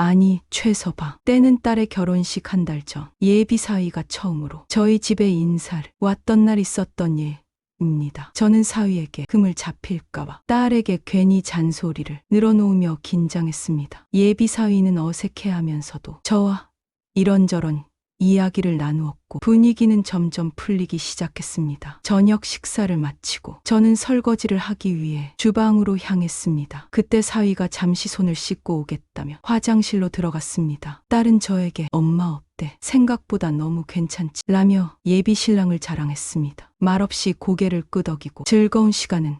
아니, 최서방. 때는 딸의 결혼식 한 달 전. 예비 사위가 처음으로 저희 집에 인사를 왔던 날 있었던 예. 입니다. 저는 사위에게 금을 잡힐까봐 딸에게 괜히 잔소리를 늘어놓으며 긴장했습니다. 예비 사위는 어색해하면서도 저와 이런저런 이야기를 나누었고 분위기는 점점 풀리기 시작했습니다. 저녁 식사를 마치고 저는 설거지를 하기 위해 주방으로 향했습니다. 그때 사위가 잠시 손을 씻고 오겠다며 화장실로 들어갔습니다. 딸은 저에게 엄마 어때? 생각보다 너무 괜찮지? 라며 예비 신랑을 자랑했습니다. 말없이 고개를 끄덕이고 즐거운 시간은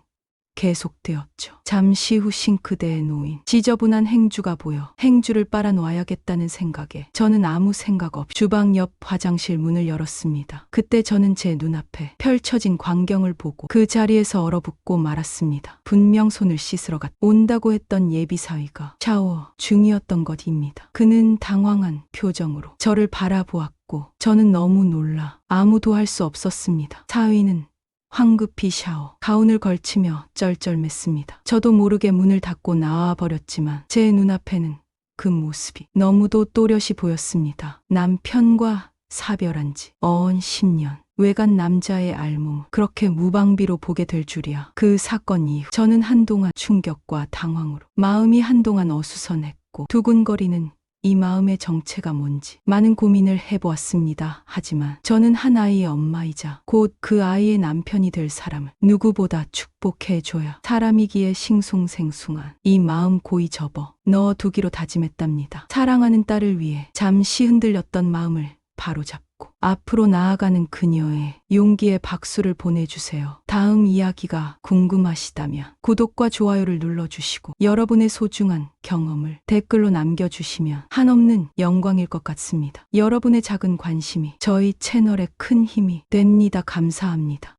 계속되었죠. 잠시 후 싱크대에 놓인 지저분한 행주가 보여 행주를 빨아놓아야겠다는 생각에 저는 아무 생각 없이 주방 옆 화장실 문을 열었습니다. 그때 저는 제 눈앞에 펼쳐진 광경을 보고 그 자리에서 얼어붙고 말았습니다. 분명 손을 씻으러 갔 온다고 했던 예비 사위가 샤워 중이었던 것입니다. 그는 당황한 표정으로 저를 바라보았고 저는 너무 놀라 아무도 할 수 없었습니다. 사위는 황급히 샤워, 가운을 걸치며 쩔쩔맸습니다. 저도 모르게 문을 닫고 나와 버렸지만 제 눈앞에는 그 모습이 너무도 또렷이 보였습니다. 남편과 사별한 지 어언 10년. 외간 남자의 알몸 그렇게 무방비로 보게 될 줄이야. 그 사건 이후 저는 한동안 충격과 당황으로 마음이 한동안 어수선했고 두근거리는 이 마음의 정체가 뭔지 많은 고민을 해보았습니다. 하지만 저는 한 아이의 엄마이자 곧 그 아이의 남편이 될 사람을 누구보다 축복해줘야 사람이기에 싱숭생숭한 이 마음 고이 접어 넣어두기로 다짐했답니다. 사랑하는 딸을 위해 잠시 흔들렸던 마음을 바로잡고 앞으로 나아가는 그녀의 용기에 박수를 보내주세요. 다음 이야기가 궁금하시다면 구독과 좋아요를 눌러주시고 여러분의 소중한 경험을 댓글로 남겨주시면 한없는 영광일 것 같습니다. 여러분의 작은 관심이 저희 채널에 큰 힘이 됩니다. 감사합니다.